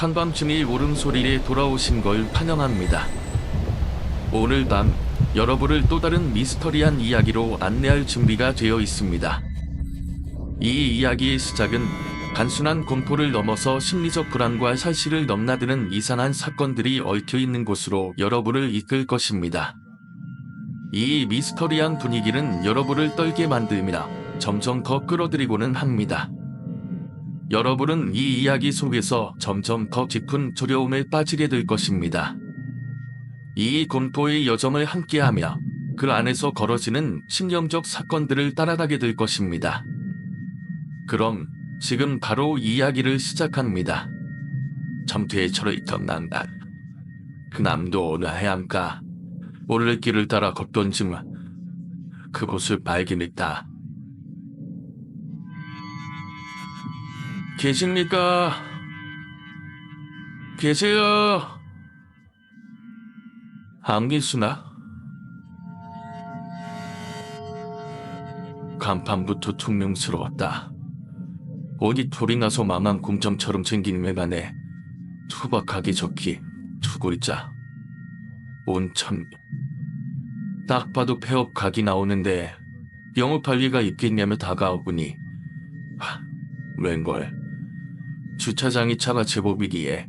한밤중의 울음소리에 돌아오신 걸 환영합니다. 오늘 밤 여러분을 또 다른 미스터리한 이야기로 안내할 준비가 되어 있습니다. 이 이야기의 시작은 단순한 공포를 넘어서 심리적 불안과 살실을 넘나드는 이상한 사건들이 얽혀 있는 곳으로 여러분을 이끌 것입니다. 이 미스터리한 분위기는 여러분을 떨게 만들며 점점 더 끌어들이고는 합니다. 여러분은 이 이야기 속에서 점점 더 깊은 두려움에 빠지게 될 것입니다. 이 공포의 여정을 함께하며 그 안에서 걸어지는 신경적 사건들을 따라가게 될 것입니다. 그럼 지금 바로 이야기를 시작합니다. 점투에 처려있던 남날. 그 남도 어느 해안가 오르길을 따라 걷던 중 그곳을 발견했다. 계십니까? 계세요? 안기수나? 간판부터 퉁명스러웠다. 어디 털이 나서 망한 공점처럼 생긴 외관에 투박하게 적히 두 글자. 온천. 딱 봐도 폐업 각이 나오는데 영업할 리가 있겠냐며 다가오더니 하, 웬걸. 주차장이 차가 제법이기에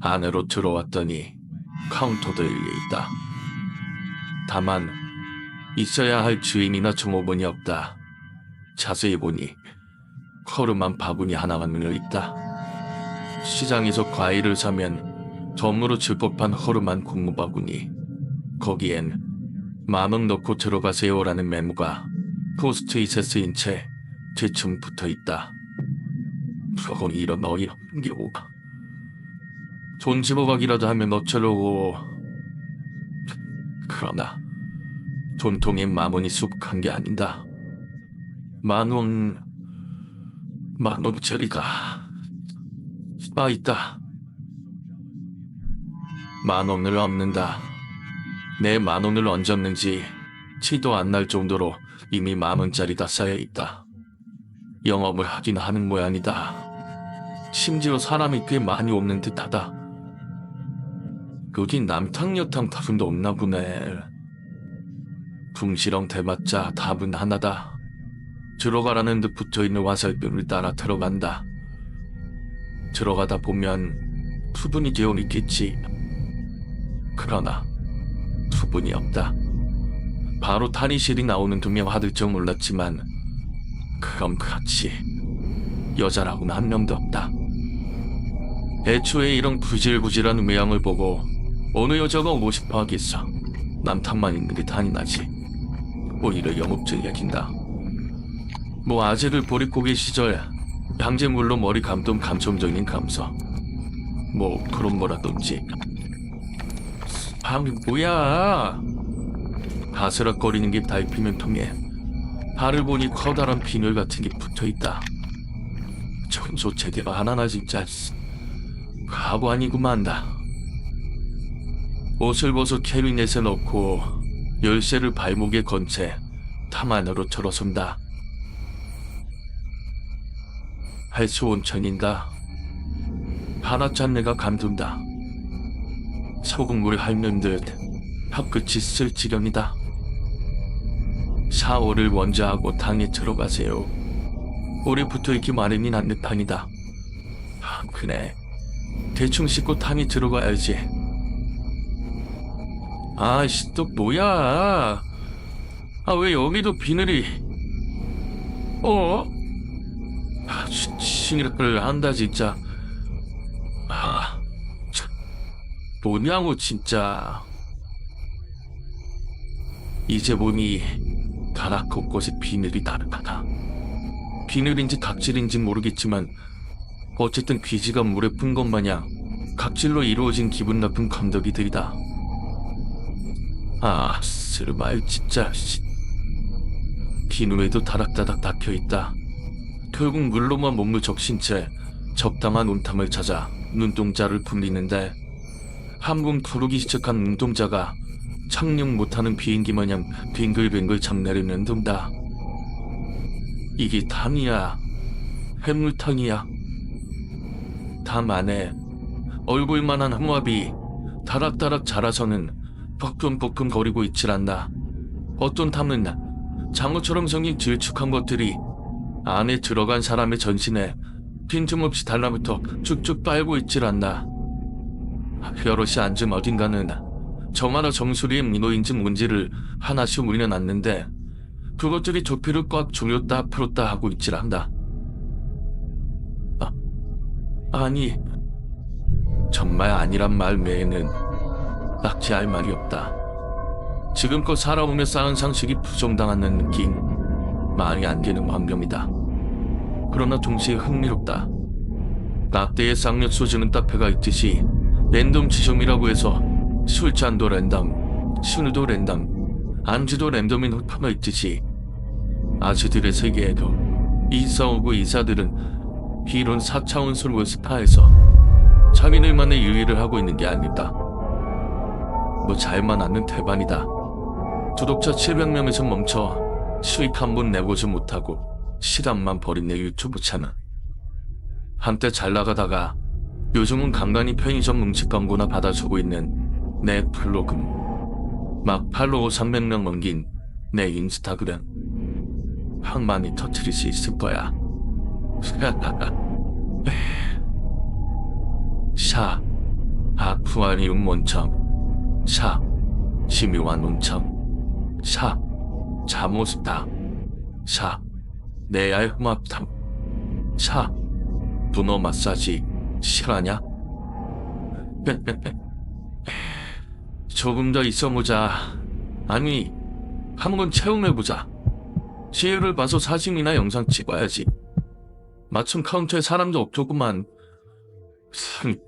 안으로 들어왔더니 카운터도 열려 있다. 다만 있어야 할 주인이나 종업원이 없다. 자세히 보니 허름한 바구니 하나만 늘어 있다. 시장에서 과일을 사면 덤으로 줄 법한 허름한 국무 바구니. 거기엔 만원 넣고 들어가세요라는 메모가 포스트잇에 쓰인 채 대충 붙어 있다. 저건 이런 경우. 돈 집어가기라도 하면 어쩌려고. 그러나 돈통에 만원이 수북한 게 아닌다. 만원, 만원짜리가 아 있다. 만원을 없는다. 내 만원을 얹었는지 티도 안 날 정도로 이미 만원짜리가 쌓여 있다. 영업을 하긴 하는 모양이다. 심지어 사람이 꽤 많이 없는 듯하다. 여기 남탕 여탕 답은도 없나 보네. 붕시렁 대봤자 답은 하나다. 들어가라는 듯 붙어있는 화살표를 따라 들어간다. 들어가다 보면 수분이 되어 있겠지. 그러나 수분이 없다. 바로 탈의실이 나오는 두 명 하들 줄 몰랐지만 그럼 그렇지. 여자라고는 한 명도 없다. 애초에 이런 부질부질한 외양을 보고 어느 여자가 오고 싶어 하겠어. 남탕만 있는 게 단이 나지. 오히려 영업증 얘긴다. 뭐 아재들 보릿고개 시절 양재물로 머리 감던 감성적인 감성. 뭐 그런 거라든지. 방이 뭐야? 바스락거리는 게 달피면 통해 발을 보니 커다란 비늘 같은 게 붙어 있다. 청소 제대로 하나나 진짜 아니구만다. 옷을 벗어 캐비넷에 넣고 열쇠를 발목에 건 채 탐 안으로 들어선다. 해수 온천인다. 하나짠내가 감둔다. 소금물에 핥는 듯 혀끝이 쓸 지경이다. 샤워를 먼저 하고 당에 들어가세요. 오래 붙어있기 마련인 않는 판이다. 아, 그래. 대충 씻고 탕에 들어가야지. 아씨, 또 뭐야? 아, 왜 여기도 비늘이... 어? 아, 신- 신이를 한다, 진짜. 아, 참. 뭐냐고, 진짜. 이제 보니 가락 곳곳에 비늘이 다르다. 비늘인지 각질인지 모르겠지만 어쨌든 귀지가 물에 푼 것 마냥 각질로 이루어진 기분 나쁜 감독이들이다. 아, 스르마일 진짜 씨. 비누에도 다닥다닥 닫혀있다. 결국 물로만 몸을 적신 채 적당한 온탐을 찾아 눈동자를 불리는데 한번 부르기 시작한 눈동자가 착륙 못하는 비행기 마냥 빙글빙글 장내리는 둥다. 이게 탕이야. 해물탕이야. 담 안에 얼굴만한 홍합이 다락다락 자라서는 뻐끔뻐끔 거리고 있질 않나. 어떤 탐은 장어처럼 생긴 질축한 것들이 안에 들어간 사람의 전신에 빈틈없이 달라붙어 쭉쭉 빨고 있질 않나. 여럿이 앉은 어딘가는 저마다 정수리의 민호인지 뭔지를 하나씩 울려놨는데 그것들이 조피를 꽉 조였다 풀었다 하고 있질 않다. 아니, 정말 아니란 말 외에는 낙지할 말이 없다. 지금껏 살아오며 쌓은 상식이 부정당하는 느낌, 말이 안 되는 광경이다. 그러나 동시에 흥미롭다. 낙대의 쌍욕 소주는 따페가 있듯이 랜덤 지점이라고 해서 술잔도 랜덤, 술도 랜덤, 안주도 랜덤인 홀파가 있듯이 아주들의 세계에도 이사오고 이사들은 이런 4차원 솔로 스파에서 자기들만의 유의를 하고 있는 게 아니다. 뭐 잘만 아는 태반이다. 구독자 700명에서 멈춰 수익 한 번 내보지 못하고 시간만 버린 내 유튜브 채널. 한때 잘 나가다가 요즘은 간간히 편의점 음식 광고나 받아주고 있는 내 블로그. 막 팔로워 300명 넘긴 내 인스타그램. 항만이 터트릴 수 있을 거야. 샤, 아쿠아리움 원청. 샤, 심유한 온청. 샤, 잠옷다. 샤, 내알 흠합탐. 샤, 분호 마사지 실하냐? 조금 더 있어보자. 아니, 한번 체험해보자. 시혜를 봐서 사진이나 영상 찍어야지. 마침 카운터에 사람도 없더구만. 흠,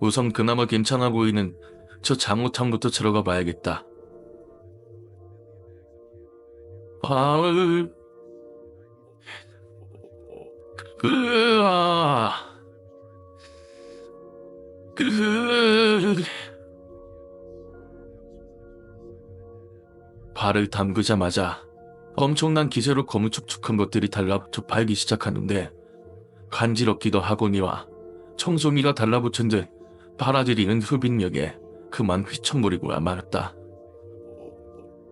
우선 그나마 괜찮아 보이는 저 잠옷함부터 들어가 봐야겠다. 아을, 으아, 으, 발을 담그자마자 엄청난 기세로 거무축축한 것들이 달라 붙어 팔기 시작하는데 간지럽기도 하거니와 청송이가 달라붙은 듯 빨아들이는 흡인력에 그만 휘청거리고야 말았다.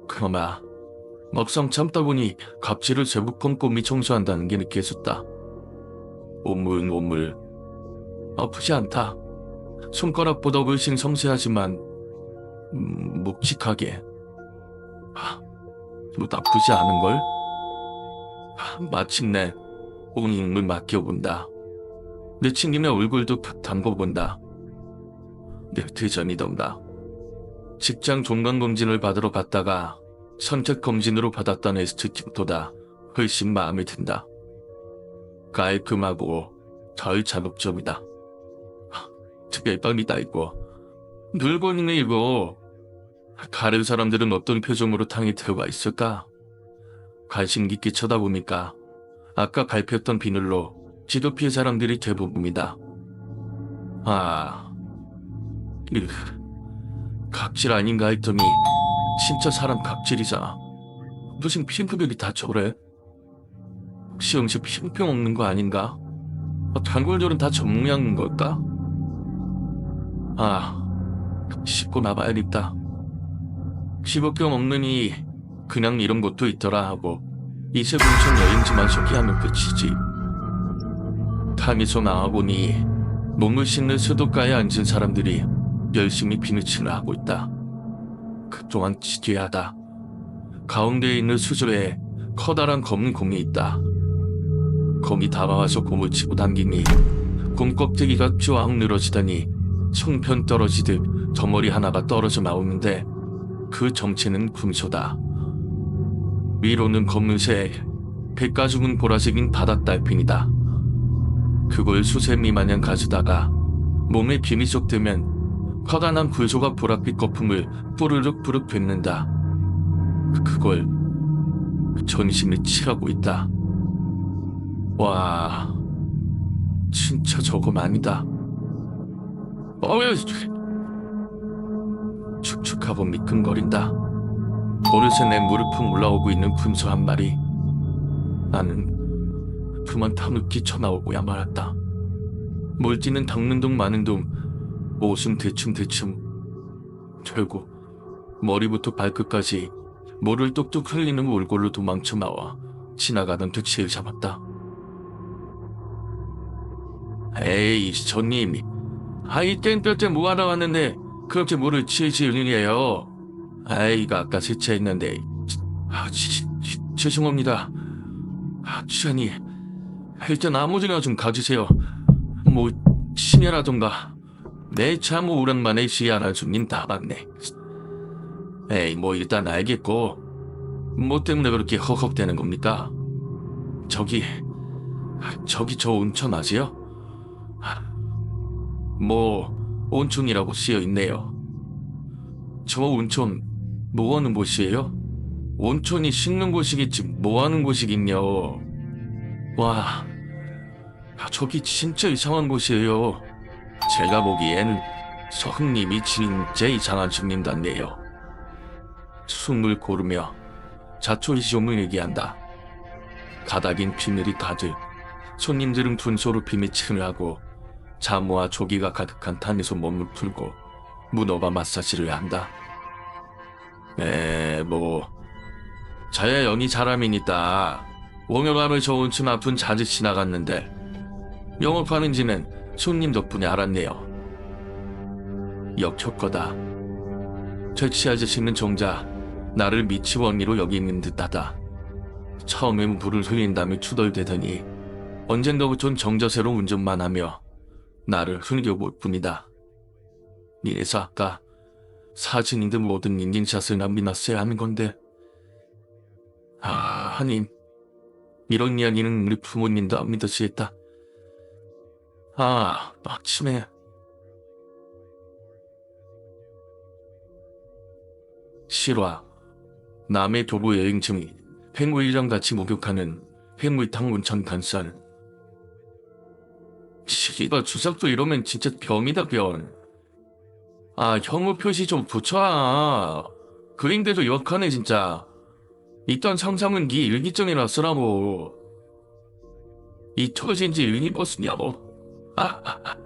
그나마 막상 참다 보니 갑질을 제법 꼼꼼히 청소한다는 게 느껴졌다. 오물 오물 아프지 않다. 손가락보다 훨씬 섬세하지만 음, 묵직하게 하, 뭐 나쁘지 않은걸? 하, 마침내 온 힘을 맡겨본다. 내 친구네 얼굴도 푹 담궈본다. 내 대전이던가. 직장 종강검진을 받으러 갔다가 선택검진으로 받았던 에스트틱보다 훨씬 마음에 든다. 깔끔하고 덜 잔업점이다. 특별빵이다 이거. 늙은이네 이거. 가는 사람들은 어떤 표정으로 탕에 들어가 있을까? 관심 깊게 쳐다보니까 아까 갈폈던 비늘로 지도피의 사람들이 대부분이다. 아, 으, 각질 아닌가 했더니 진짜 사람 각질이잖아. 무슨 피부별이 다 저래? 혹시 음식 피부병 없는 거 아닌가? 어, 단골들은 다 전문약인 걸까? 아, 씻고 나봐야겠다. 피부병 없느니 그냥 이런 것도 있더라 하고 이세 근처 여행지만 소개하면 끝이지. 탕에서 나와보니 몸을 씻는 수도가에 앉은 사람들이 열심히 비누칠을 하고 있다. 그동안 지대하다. 가운데에 있는 수조에 커다란 검은 공이 있다. 검이 다가와서 공을 치고 당기니 공 껍데기가 쫙 늘어지더니 송편 떨어지듯 덩어리 하나가 떨어져 나오는데 그 정체는 금소다. 위로는 검은색, 백가죽은 보라색인 바닷달핀이다. 그걸 수세미 마냥 가져다가 몸에 비미 쏙 들면 커다란 불소가 보랏빛 거품을 뿌르륵 뿌르륵 뱉는다. 그걸 전신에 칠하고 있다. 와, 진짜 저거 아니다. 어휴, 축축하고 미끈거린다. 어느새 내 무릎을 올라오고 있는 분수 한 마리. 나는 그만 타누기 쳐나오고야 말았다. 몰뛰는 닦는 둥 마는 둥 옷은 대충 대충 결국 머리부터 발끝까지 물을 뚝뚝 흘리는 몰골로 도망쳐 나와 지나가던 택시를 잡았다. 에이, 손님. 아이 땡볕에 뭐하러 왔는데 그렇게 물을 치지 흘리네요. 아이가 아까 세차했는데 아, 죄송합니다. 아, 주장님, 일단 아무데나 좀 가주세요. 뭐 심야라던가 내참 오랜만에 시야나 손님 다 봤네. 에이, 뭐 일단 알겠고 뭐 때문에 그렇게 헉헉대는 겁니까? 저기, 저기 저 온천 아세요? 뭐 온천이라고 쓰여 있네요. 저 온천 뭐 하는 곳이에요? 온천이 씻는 곳이겠지 뭐 하는 곳이긴요. 와, 저기 진짜 이상한 곳이에요. 제가 보기엔 서흥님이 진짜 이상한 손님 같네요. 숨을 고르며 자초지종을 얘기한다. 가닥인 비늘이 가득 손님들은 분소로 비미침을 하고 자모와 조기가 가득한 탄에서 몸을 풀고 문어가 마사지를 한다. 에, 뭐 저야 영이 사람이니까 옹여감을 좋은 춤 아픈 자주 지나갔는데 영업하는지는 손님 덕분에 알았네요. 역효과다. 퇴치 아저씨는 정작 나를 미치 원리로 여기는 듯하다. 처음엔 불을 흘린 다음에 투덜대더니 언젠가부턴 정자세로 운전만 하며 나를 흘겨볼 뿐이다. 이래서 아까 사진이든 뭐든 인증샷을 남겨놨어야 하는 건데. 아 하님. 이런 이야기는 우리 부모님도 안 믿으시겠다. 아 아침에. 실화. 남의 도보 여행 중이 팽구이랑 같이 목욕하는 팽구이탕 온천 간살 시기가 주작도 이러면 진짜 병이다 병. 아 형우 표시 좀 붙여. 그인데도 역하네 진짜. 이딴 상상은 네 일기장이라 쓰라고. 이 터진지 유니버스냐고. 아, 아, 아.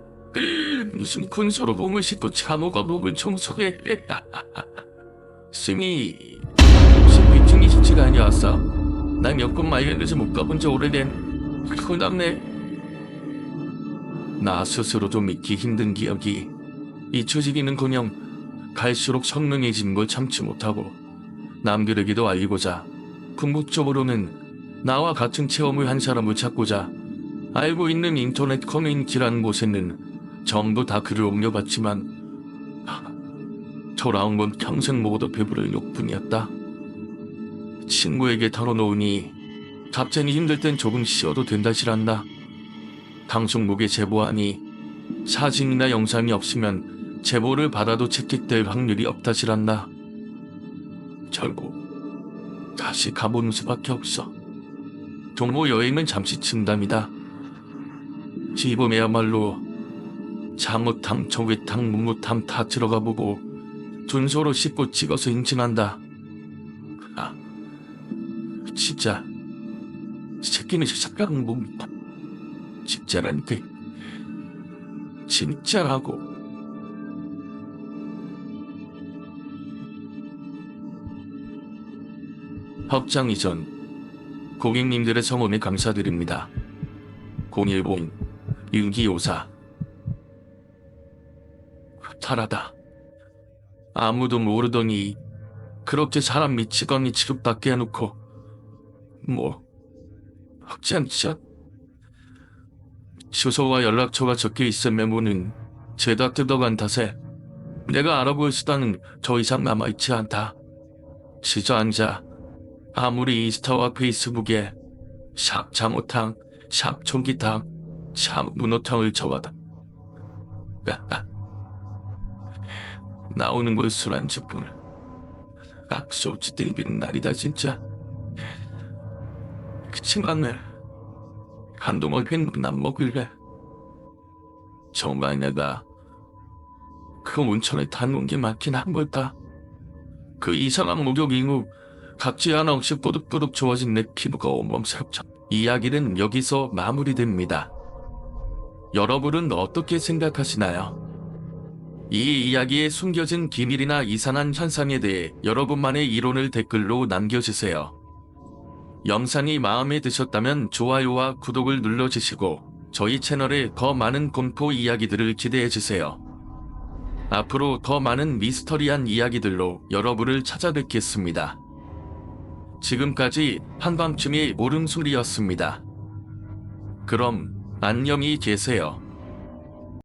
무슨 군소로 몸을 씻고 참호가 몸을 청소해. 스미, 무슨 미팅이 진짜가 아니었어. 난 여권 마이랜드에서 못 가본 지 오래된 그남네 나 스스로도 믿기 힘든 기억이 잊혀지기는커녕 갈수록 선명해진 걸 참지 못하고 남들에게도 알리고자 궁극적으로는 나와 같은 체험을 한 사람을 찾고자 알고 있는 인터넷 커뮤니티라는 곳에는 전부 다 글을 옮겨봤지만 하, 돌아온 건 평생 먹어도 배부를 욕뿐이었다. 친구에게 털어놓으니 갑자기 힘들 땐 조금 쉬어도 된다시란다. 방송국에 제보하니 사진이나 영상이 없으면 제보를 받아도 채택될 확률이 없다시란다. 결국 다시 가보는 수밖에 없어. 동호 여행은 잠시 진담이다. 지범에야말로 장어탕, 청회탕, 묵무탕 다 들어가 보고 준소로 씹고 찍어서 인증한다. 아, 진짜 새끼는 착각은 뭡니까? 게 진짜라고 확장 이전 고객님들의 성원에 감사드립니다. 010 6254 탈하다 아무도 모르더니 그렇게 사람 미치거니 취급받게 해놓고 뭐 확장전 주소와 연락처가 적혀 있은 메모는 죄다 뜯어간 탓에 내가 알아볼 수단은 더 이상 남아있지 않다. 주저앉아 아무리 인스타와 페이스북에 샵 장어탕, 샵 총기탕, 샵 문어탕을 적어다. 나오는 걸 술안주뿐. 악소치 들비는 날이다 진짜. 왜 한동안 횡만 안 먹을래. 정말 내가 그 온천에 담은 게 맞긴 한 걸까? 그 이상한 목욕 이후 각지 하나 없이 뿌득뿌득 좋아진 내 피부가 온몸스럽죠. 이야기는 여기서 마무리됩니다. 여러분은 어떻게 생각하시나요? 이 이야기에 숨겨진 기밀이나 이상한 현상에 대해 여러분만의 이론을 댓글로 남겨주세요. 영상이 마음에 드셨다면 좋아요와 구독을 눌러주시고 저희 채널에 더 많은 공포 이야기들을 기대해주세요. 앞으로 더 많은 미스터리한 이야기들로 여러분을 찾아뵙겠습니다. 지금까지 한밤중의 모름술이었습니다. 그럼 안녕히 계세요.